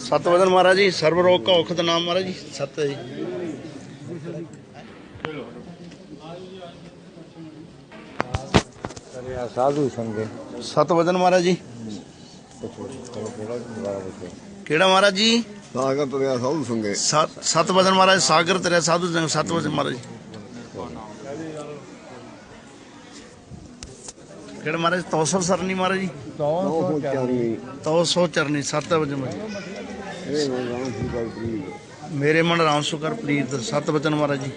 ਸਤ ਵਦਨ ਮਹਾਰਾਜ ਜੀ ਸਰਵ ਰੋਗ ਕਾ ਔਖਦ ਨਾਮ ਮਹਾਰਾਜ ਜੀ ਸਤ ਜੀ। ਕਰਿਆ ਸਾਧੂ ਸੰਗੇ ਸਤ ਵਦਨ ਮਹਾਰਾਜ ਜੀ ਕਿਹੜਾ ਮਹਾਰਾਜ ਜੀ? ਸਾਗਰ ਤਰਿਆ ਸਾਧੂ ਸੰਗੇ। ਸਤ ਵਦਨ ਮਹਾਰਾਜ ਸਾਗਰ ਤੇਰੇ ਸਾਧੂ ਜੰਗ ਸਤ ਮਹਾਰਾਜ। ਕਿਹੜਾ ਮਹਾਰਾਜ? ਤੌਸਰ ਸਰਨੀ ਮਹਾਰਾਜ ਜੀ। ਨੌ ਚਾਰੀ ਤੌਸੋ ਚਰਨੀ ਸਤ ਵਜਨ ਮਹਾਰਾਜ। ਮੇਰੇ ਮਨ ਰਾਮ ਸੁਕਰ ਪ੍ਰੀਤ। ਸਤ ਵਚਨ ਮਹਾਰਾਜ ਜੀ।